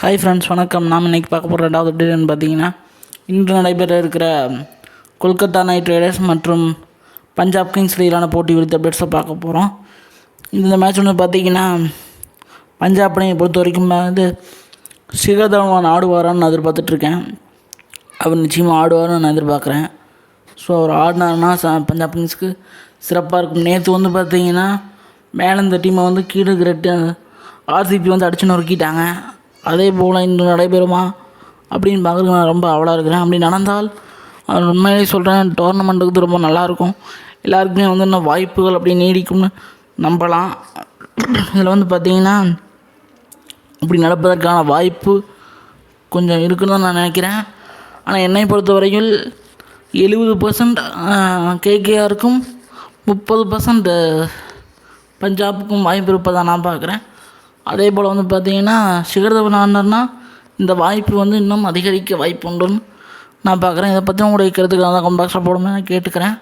Hi friends வணக்கம். நாம் இன்றைக்கி பார்க்க போகிற ரெண்டாவது அப்டேட்னு பார்த்தீங்கன்னா இன்று நடைபெற இருக்கிற கொல்கத்தா நைட் ரைடர்ஸ் மற்றும் பஞ்சாப் கிங்ஸ் இடையிலான போட்டி குறித்த அப்டேட்ஸை பார்க்க போகிறோம் இந்த மேட்ச் வந்து பார்த்தீங்கன்னா பஞ்சாப் அணியை பொறுத்த வரைக்கும் வந்து சிகர் தவான் ஆடுவாரான்னு நான் எதிர்பார்த்துட்ருக்கேன். அவர் நிச்சயமாக ஆடுவார்னு நான் எதிர்பார்க்குறேன். ஸோ அவர் ஆடினாருன்னா ச பஞ்சாப் கிங்ஸ்க்கு சிறப்பாக இருக்கும். நேற்று வந்து பார்த்தீங்கன்னா மேலே இந்த டீமை வந்து கீழே கிரெட்டு ஆர்சிபி வந்து அடிச்சு நொறுக்கிட்டாங்க. அதே போல் இன்று நடைபெறுமா? அப்படின்னு பார்க்குறதுக்கு நான் ரொம்ப அவலாக இருக்கிறேன். அப்படி நடந்தால் உண்மையிலே சொல்கிறேன் டோர்னமெண்ட்டுக்கு ரொம்ப நல்லாயிருக்கும் எல்லாருக்குமே வந்து இன்னும் வாய்ப்புகள் அப்படி நீடிக்கும்னு நம்பலாம். இதில் வந்து பார்த்தீங்கன்னா இப்படி நடப்பதற்கான வாய்ப்பு கொஞ்சம் இருக்குன்னு தான் நான் நினைக்கிறேன். ஆனால் என்னை பொறுத்த வரையில் எழுபது பர்சன்ட் கேகேஆருக்கும் முப்பது பர்சன்ட் பஞ்சாபுக்கும் வாய்ப்பு இருப்பதாக நான் பார்க்குறேன். அதே போல் வந்து பார்த்தீங்கன்னா சிகரதவன் ஆனர்னா இந்த வாய்ப்பு வந்து இன்னும் அதிகரிக்க வாய்ப்பு உண்டுன்னு நான் பார்க்குறேன் இதை பற்றி உங்களுடைய கருத்துக்களை தான் கமெண்ட் பாக்ஸில் போடுமே நான் கேட்டுக்கிறேன்.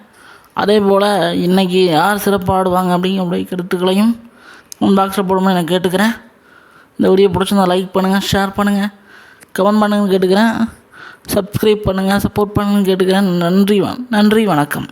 அதே போல் இன்றைக்கி யார் சிறப்பாக ஆடுவாங்க அப்படிங்கிற கருத்துக்களையும் கமெண்ட் பாக்ஸில் போடுமே நான் கேட்டுக்கிறேன். இந்த வீடியோ பிடிச்சிருந்தா லைக் பண்ணுங்கள் ஷேர் பண்ணுங்கள் கமெண்ட் பண்ணுங்கன்னு கேட்டுக்கிறேன். சப்ஸ்கிரைப் பண்ணுங்கள் சப்போர்ட் பண்ணுங்கன்னு கேட்டுக்கிறேன். நன்றி வ நன்றி வணக்கம்.